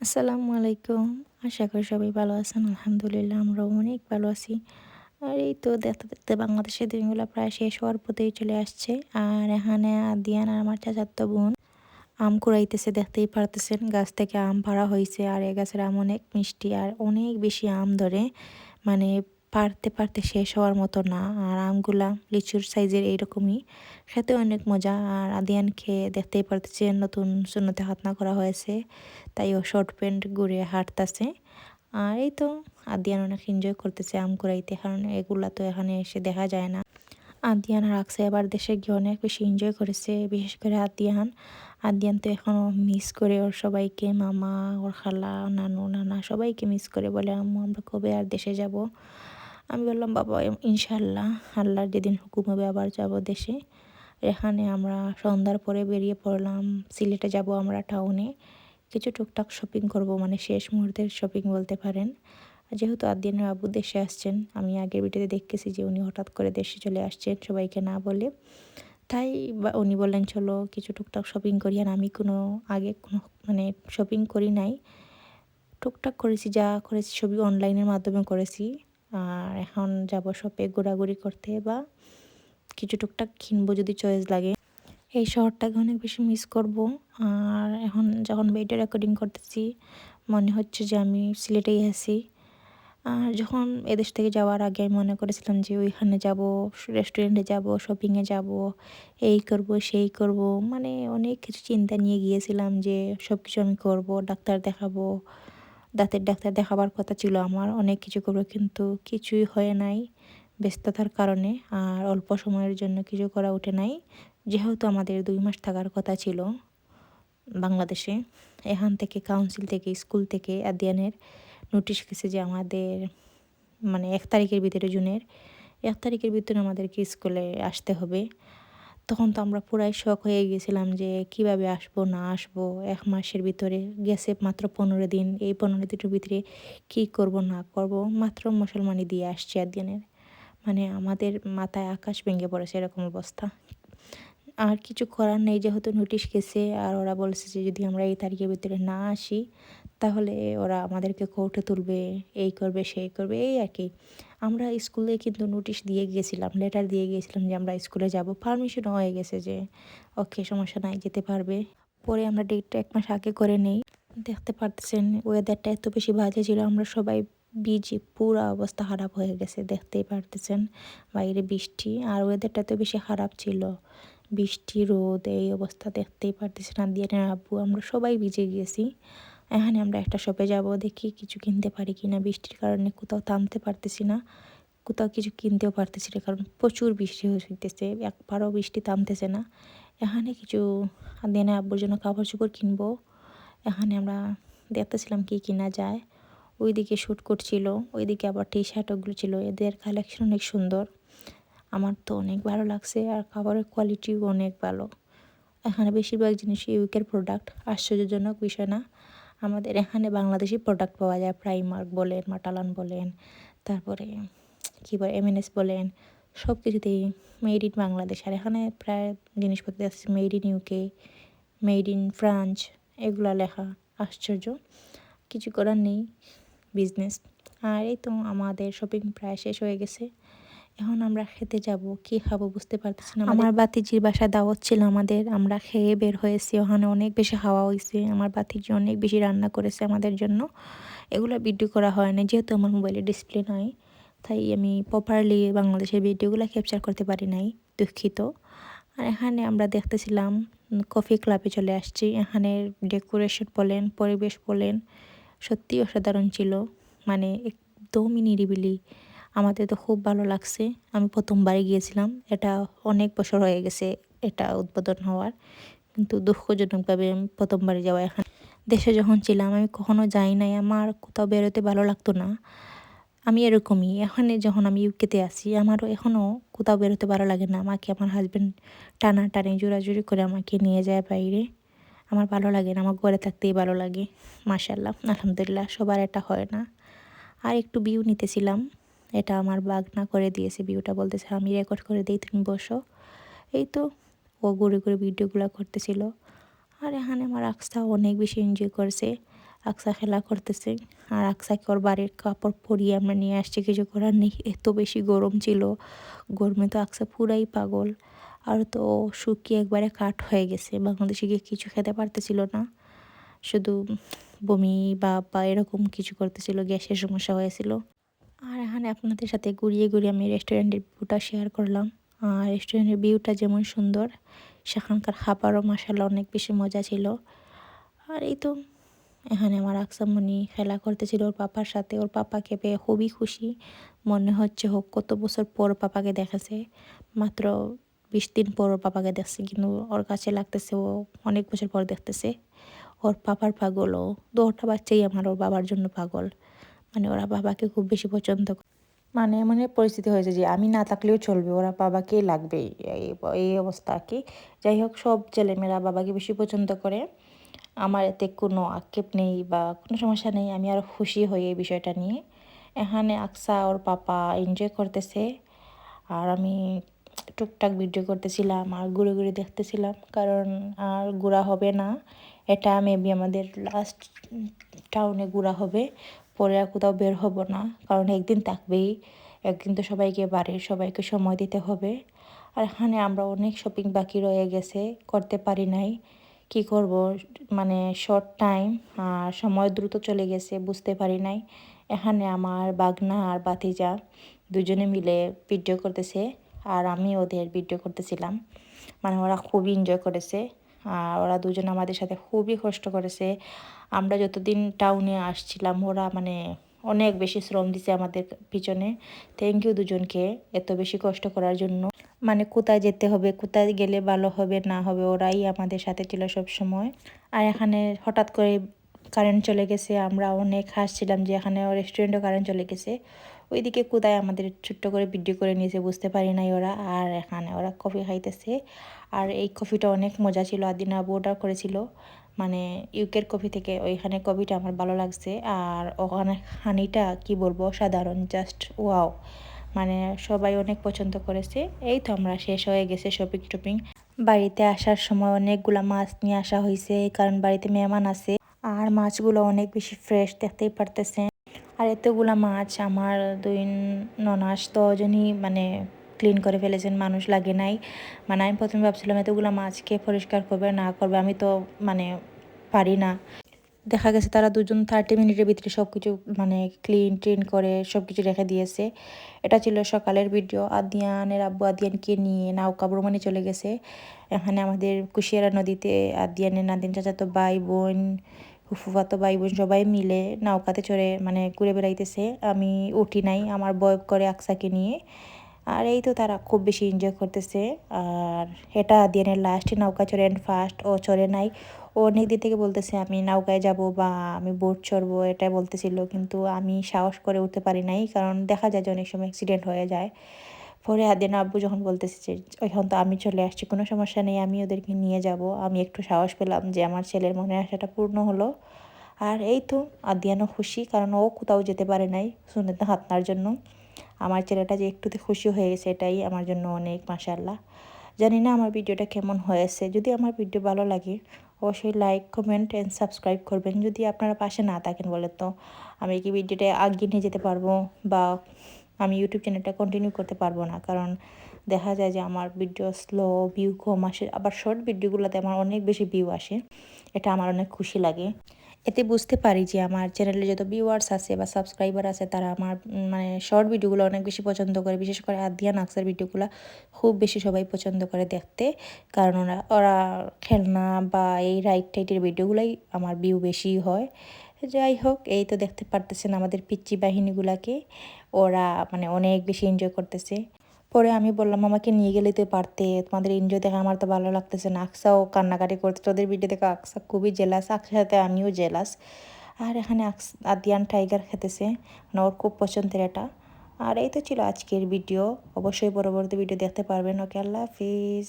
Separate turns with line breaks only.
আসসালামু আলাইকুম। আশা করি সবাই ভালো আছেন। আলহামদুলিল্লাহ আমরাও অনেক ভালো আছি। আর এই তো দেখতে দেখতে বাংলাদেশের দিনগুলো প্রায় শেষ হওয়ার পথেই চলে আসছে। আর এখানে দিয়ান আর আমার চাচাতো বোন আম কুড়াইতেছে, দেখতেই পারতেছেন। গাছ থেকে আম ভাড়া হয়েছে আর এ গাছের আম অনেক মিষ্টি আর অনেক বেশি আম ধরে। মানে পারতে পারতে শেষ হওয়ার মতো না। আর আমগুলা লিচুর সাইজের এইরকমই। খেতে অনেক মজা। আর আদিয়ান খেয়ে দেখতেই পারতেছে নতুন শূন্যতে হাতনা করা হয়েছে। তাই ও শর্ট প্যান্ট ঘুরে হাঁটতেছে। আর এই তো আদিয়ান অনেক এনজয় করতেছে আম কুড়াইতে। কারণ এগুলা তো এখানে এসে দেখা যায় না। আদিয়ান আর আকসা এবার দেশে গিয়ে অনেক বেশি এনজয় করেছে। বিশেষ করে আদিয়ান। আদিয়ান তো এখনও মিস করে ওর সবাইকে। মামা, ওর খালা, নানু, নানা সবাইকে মিস করে বলে, আম্মু, আমরা কবে আর দেশে যাব? আমি বললাম, বাবা ইনশাল্লাহ আল্লাহর যেদিন হুকুম হবে আবার যাব দেশে। এখানে আমরা সন্ধ্যার পরে বেরিয়ে পড়লাম, সিলেটে যাব আমরা টাউনে কিছু টুকটাক শপিং করব মানে শেষ মুহূর্তের শপিং বলতে পারেন। যেহেতু আদিনের আবু দেশে আসছেন, আমি আগের ভিডিওতে দেখতেছি যে উনি হঠাৎ করে দেশে চলে আসছেন সবাইকে না বলে। তাই বা, উনি বললেন, চলো, কিছু টুকটাক শপিং করি। আর আমি কোনো, আগে কোনো মানে শপিং করি নাই। টুকটাক করেছি, যা করেছি, সবই অনলাইনের মাধ্যমে করেছি। আর এখন যাব শপে ঘোরাঘুরি করতে বা কিছু টুকটাক কিনবো যদি চয়েস লাগে। এই শহরটাকে অনেক বেশি মিস করব। আর এখন যখন ভিডিও রেকর্ডিং করতেছি, মনে হচ্ছে যে আমি সিলেটেই আছি। আর যখন এদেশ থেকে যাওয়ার আগে আমি মনে করেছিলাম যে ওইখানে যাব রেস্টুরেন্টে যাব শপিংয়ে যাব, এই করব, সেই করব মানে অনেক কিছু চিন্তা নিয়ে গিয়েছিলাম যে সব কিছু আমি করব, ডাক্তার দেখাবো। দাঁতের ডাক্তার দেখাবার কথা ছিল আমার। অনেক কিছু করব কিন্তু কিছুই হয় নাই ব্যস্ততার কারণে আর অল্প সময়ের জন্য কিছু করা ওঠে নাই। যেহেতু আমাদের দুই মাস থাকার কথা ছিল বাংলাদেশে, এখান থেকে কাউন্সিল থেকে স্কুল থেকে আদিয়ানের নোটিশ গেছে যে আমাদের মানে এক তারিখের ভিতরে জুনের, এক তারিখের ভিতরে আমাদেরকে স্কুলে আসতে হবে। তখন তো আমরা পুরাই শখ হয়ে গেছিলাম যে কীভাবে আসব, না আসব, এক মাসের ভিতরে গেছে মাত্র পনেরো দিন, এই পনেরো দিনের ভিতরে কি করব, না করব, মাত্র মুসলমানি দিয়ে আসছে একদিনের। মানে আমাদের মাথায় আকাশ ভেঙে পড়েছে এরকম অবস্থা। আর কিছু করার নেই, যেহেতু নোটিশ গেছে, আর ওরা বলেছে যে যদি আমরা এই তারিখের ভিতরে না আসি, তাহলে ওরা আমাদেরকে কোর্টে তুলবে, এই করবে, সেই করবে, এই আর কি। আমরা স্কুলে কিন্তু নোটিশ দিয়ে গিয়েছিলাম লেটার দিয়ে গিয়েছিলাম যে আমরা স্কুলে যাব। পারমিশন হয়ে গেছে যে ওকে সমস্যা নাই, যেতে পারবে। পরে আমরা ডেটটা এক মাস আগে করে নেই। দেখতে পারতেছেন ওয়েদারটা এত বেশি বাজে ছিল, আমরা সবাই বিজি পুরো অবস্থা খারাপ হয়ে গেছে, দেখতেই পারতেছেন। বাইরে বৃষ্টি, আর ওয়েদারটা এত বেশি খারাপ ছিল। বৃষ্টি, রোদ, এই অবস্থা দেখতেই পারতেছি না দিয়ে আব্বু, আমরা সবাই ভিজে গিয়েছি এখানে আমরা একটা শপে যাব, দেখি কিছু কিনতে পারি কি না বৃষ্টির কারণে কোথাও থামতে পারতেছি না, কোথাও কিছু কিনতেও পারতেছি না, কারণ প্রচুর বৃষ্টি হইতেছে, একবারও বৃষ্টি থামতেছে না। এখানে কিছু দেনে আব্বুর জন্য কাপড় চোপড় কিনবো, এখানে আমরা দেখতেছিলাম কি কিনা যায়। ওইদিকে শ্যুট করছিল ওইদিকে আবার টি শার্ট ওগুলো ছিল, এদের কালেকশন অনেক সুন্দর। আমার তো অনেক ভালো লাগছে আর খাবারের কোয়ালিটিও অনেক ভালো। এখানে বেশিরভাগ জিনিস ইউকের প্রোডাক্ট আশ্চর্যজনক বিষয় না। আমাদের এখানে বাংলাদেশি প্রোডাক্ট পাওয়া যায় প্রাইমার্ক বলেন মাটালান বলেন, তারপরে কী বলে এমএনএস বলেন সব কিছুতেই মেড ইন বাংলাদেশ। আর এখানে প্রায় জিনিসপত্র আসছে made in UK made in France এগুলো লেখা আশ্চর্য। কিছু করার নেই বিজনেস আর এই তো আমাদের শপিং প্রায় শেষ হয়ে গেছে। এখন আমরা খেতে যাব কি খাব বুঝতে পারতেছি না। আমার বাতিজির বাসায় দাওয়াত ছিল আমাদের আমরা খেয়ে বের হয়েছি। ওখানে অনেক বেশি হাওয়া হয়েছে আমার বাতিজি অনেক বেশি রান্না করেছে আমাদের জন্য। এগুলো ভিডিও করা হয় না যেহেতু আমার মোবাইলে ডিসপ্লে নয় তাই আমি প্রপারলি বাংলাদেশের ভিডিওগুলো ক্যাপচার করতে পারি নাই দুঃখিত। আর এখানে আমরা দেখতেছিলাম কফি ক্লাবে চলে আসছি। এখানে ডেকোরেশন বলেন পরিবেশ বলেন সত্যি অসাধারণ ছিল। মানে একদমই নিরিবিলি। আমাদের তো খুব ভালো লাগছে। আমি প্রথমবারে গিয়েছিলাম। এটা অনেক বছর হয়ে গেছে এটা উদ্বোধন হওয়ার। কিন্তু দুঃখজনকভাবে আমি প্রথমবারে যাওয়া এখানে। দেশে যখন ছিলাম, আমি কখনো যাই নাই। আমার কোথাও বেরোতে ভালো লাগতো না। আমি এরকমই। এখানে যখন আমি ইউকেতে আসি আমারও এখনও কোথাও বেরোতে ভালো লাগে না। আমাকে আমার হাজব্যান্ড টানা টানে জোরাজুরি করে আমাকে নিয়ে যায় বাইরে। আমার ভালো লাগে না। আমার ঘরে থাকতেই ভালো লাগে। মাসাল্লাহ আলহামদুলিল্লাহ, সবার এটা হয় না। আর একটু বিউ নিতেছিলাম। এটা আমার বাগনা করে দিয়েছে ভিউটা বলতেছে, আমি রেকর্ড করে দিই, তুমি বসো। এই তো ও ঘুরে ঘুরে ভিডিওগুলো করতেছিল। আর এখানে আমার আকসা অনেক বেশি এনজয় করছে, আকসা খেলা করতেছে। আর আকসাকে ওর বাড়ির কাপড় পরিয়ে আমরা নিয়ে আসছি, কিছু করার নেই। এত বেশি গরম ছিল, গরমে তো আকসা পুরাই পাগল। আর তো ও শুকিয়ে একবারে কাঠ হয়ে গেছে, বাংলাদেশে গিয়ে কিছু খেতে পারতেছিল না। শুধু বমি বা বা এরকম কিছু করতেছিল, গ্যাসের সমস্যা হয়েছিল। আর এখানে আপনাদের সাথে ঘুরিয়ে ঘুরিয়ে আমি রেস্টুরেন্টের ভিউটা শেয়ার করলাম। আর রেস্টুরেন্টের ভিউটা যেমন সুন্দর, সেখানকার খাবারও মশালা অনেক বেশি মজা ছিল। আর এই তো, এখানে আমার আকসামণি খেলা করতেছিল ওর পাপার সাথে। ওর পাপাকে পেয়ে খুবই খুশি। মনে হচ্ছে, হোক, কত বছর পর পাপাকে দেখেছে। মাত্র বিশ দিন পর ওর পাপাকে দেখছে, কিন্তু ওর কাছে লাগতেছে ও অনেক বছর পর দেখতেছে। ওর পাপার পাগল ও দুটা বাচ্চাই আমার ওর বাবার জন্য পাগল। মানে ওরা বাবাকে খুব বেশি পছন্দ করে। মানে এমন পরিস্থিতি হয়েছে যে আমি না থাকলেও চলবে, ওরা বাবাকেই লাগবে। এই অবস্থা আর কি। যাই হোক, সব ছেলেমেয়েরা বাবাকে বেশি পছন্দ করে। আমার এতে কোনো আক্ষেপ নেই বা কোনো সমস্যা নেই। আমি আরও খুশি হই এই বিষয়টা নিয়ে। এখানে আকসা ওর পাপা এনজয় করতেছে। আর আমি টুকটাক ভিডিও করতেছিলাম, আর ঘুরে ঘুরে দেখতেছিলাম। কারণ আর ঘোরা হবে না। এটা মেবি আমাদের লাস্ট টাউনে ঘোরা হবে। পরে আর কোথাও বের হব না। কারণ একদিন থাকবেই, একদিন তো সবাইকে বাড়ির সবাইকে সময় দিতে হবে। আর এখানে আমরা অনেক শপিং বাকি রয়ে গেছে, করতে পারি নাই। কি করব? মানে শর্ট টাইম আর সময় দ্রুত চলে গেছে, বুঝতে পারি নাই। এখানে আমার বাগনা আর বাতিজা দুজনে মিলে ভিডিও করতেছে, আর আমি ওদের ভিডিও করতেছিলাম। মানে ওরা খুবই এনজয় করেছে। ওরা দুজন আমাদের সাথে খুবই কষ্ট করেছে। আমরা যতদিন টাউনে আসছিলাম, ওরা মানে অনেক বেশি শ্রম দিছে আমাদের পিছনে। থ্যাংক ইউ দুজনকে এত বেশি কষ্ট করার জন্য। মানে কোথায় যেতে হবে, কোথায় গেলে ভালো হবে, না হবে, ওরাই আমাদের সাথে ছিল সব সময় আর এখানে হঠাৎ করে কারেন্ট চলে গেছে, আমরা অনেক হাসছিলাম যে এখানে রেস্টুরেন্টও কারেন্ট চলে গেছে। ওইদিকে কোথায় আমাদের ছোট্ট করে ভিডিও করে নিয়েছে, বুঝতে পারি নাই ওরা। আর এখানে ওরা কফি খাইতেছে। আর এই কফিটা অনেক মজা ছিল, আদিনা আবু অর্ডার করেছিল। মানে ইউকের কফি থেকে ওইখানে কফিটা আমার ভালো লাগছে। আর ওখানে হানিটা কি বলব সাধারণ জাস্ট ওয়াও মানে সবাই অনেক পছন্দ করেছে। এই তো আমরা শেষ হয়ে গেছে শপিং টপিং। বাড়িতে আসার সময় অনেকগুলা মাছ নিয়ে আসা হয়েছে কারণ বাড়িতে মেহমান আছে। আর মাছগুলো অনেক বেশি ফ্রেশ দেখতেই পারতেছে আর এতগুলা মাছ আমার দুই ননাস দশজনই মানে ক্লিন করে ফেলেছেন, মানুষ লাগে নাই। মানে আমি প্রথমে ভাবছিলাম এতগুলো মাছকে পরিষ্কার করবে, না করবে, আমি তো মানে পারি না। দেখা গেছে তারা দুজন থার্টি মিনিটের ভিতরে সব কিছু মানে ক্লিন ট্রিন করে সব কিছু রেখে দিয়েছে। এটা ছিল সকালের ভিডিও আদিয়ানের আব্বু আদিয়ানকে নিয়ে নৌকা ভ্রমণে চলে গেছে। এখানে আমাদের কুশিয়ারা নদীতে আদিয়ানের নাদিন চাচাতো ভাই, বোন ফুফাতো ভাই বোন সবাই মিলে নৌকাতে চড়ে মানে ঘুরে বেড়াইতেছে। আমি উঠি নাই, আমার বয় করে আকসাকে নিয়ে। আর এই তো তারা খুব বেশি এনজয় করতেছে। আর এটা দিনের লাস্টে নৌকা চড়ে অ্যান্ড ফার্স্ট ও চড়ে নাই। ও অনেক দিন থেকে বলতেছে, আমি নৌকায় যাব বা আমি বোট চড়বো, এটা বলতেছিল। কিন্তু আমি সাহস করে উঠতে পারি নাই, কারণ দেখা যায় যে অনেক সময় অ্যাক্সিডেন্ট হয়ে যায়। পরে আদিন আব্বু যখন বলতেছে যে, এখন তো আমি চলে আসছি, কোনো সমস্যা নেই, আমি ওদেরকে নিয়ে যাব। আমি একটু সাহস পেলাম যে, আমার ছেলের মনে আশাটা পূর্ণ হলো। আর এই তো আদিয়ানও খুশি, কারণ ও কোথাও যেতে পারে নাই সুনেতে হাতনার জন্য। আমার ছেলেটা যে একটুতে খুশি হয়ে গেছে, এটাই আমার জন্য অনেক মাসাল্লাহ জানি না আমার ভিডিওটা কেমন হয়েছে। যদি আমার ভিডিও ভালো লাগে, অবশ্যই লাইক, কমেন্ট অ্যান্ড সাবস্ক্রাইব করবেন। যদি আপনারা পাশে না থাকেন বলে তো, আমি কি ভিডিওটা আগিয়ে নিয়ে যেতে পারব বা আমি ইউটিউব চ্যানেলটা কন্টিনিউ করতে পারব না। কারণ দেখা যায় যে আমার ভিডিও স্লো ভিউ কম আসে। আবার শর্ট ভিডিওগুলোতে আমার অনেক বেশি ভিউ আসে। এটা আমার অনেক খুশি লাগে। এতে বুঝতে পারি যে আমার চ্যানেলে যত ভিউয়ার্স আছে বা সাবস্ক্রাইবার আছে, তারা আমার মানে শর্ট ভিডিওগুলো অনেক বেশি পছন্দ করে। বিশেষ করে আদিয়া নাক্সার ভিডিওগুলো খুব বেশি সবাই পছন্দ করে দেখতে। কারণ ওরা ওরা খেলনা বা এই রাইট টাইটের ভিডিওগুলোই আমার ভিউ বেশি হয়। যাই হোক, এই তো দেখতে পারতেছেন আমাদের পিচ্চি বাহিনীগুলাকে। ওরা মানে অনেক বেশি এনজয় করতেছে। পরে আমি বললাম, আমাকে নিয়ে গেলে তো পারতে। তোমাদের এনজয় দেখে আমার তো ভালো লাগতেছে না। আকসাও কান্নাকাটি করতে তোদের ভিডিও দেখে আকসা খুবই জেলাস আকসার সাথে আমিও জেলাস আর এখানে আদিয়ান টাইগার খেতেছে। মানে ওর খুব পছন্দের এটা। আর এই তো ছিল আজকের ভিডিও অবশ্যই পরবর্তী ভিডিও দেখতে পারবেন। ওকে, আল্লাহ হাফিজ।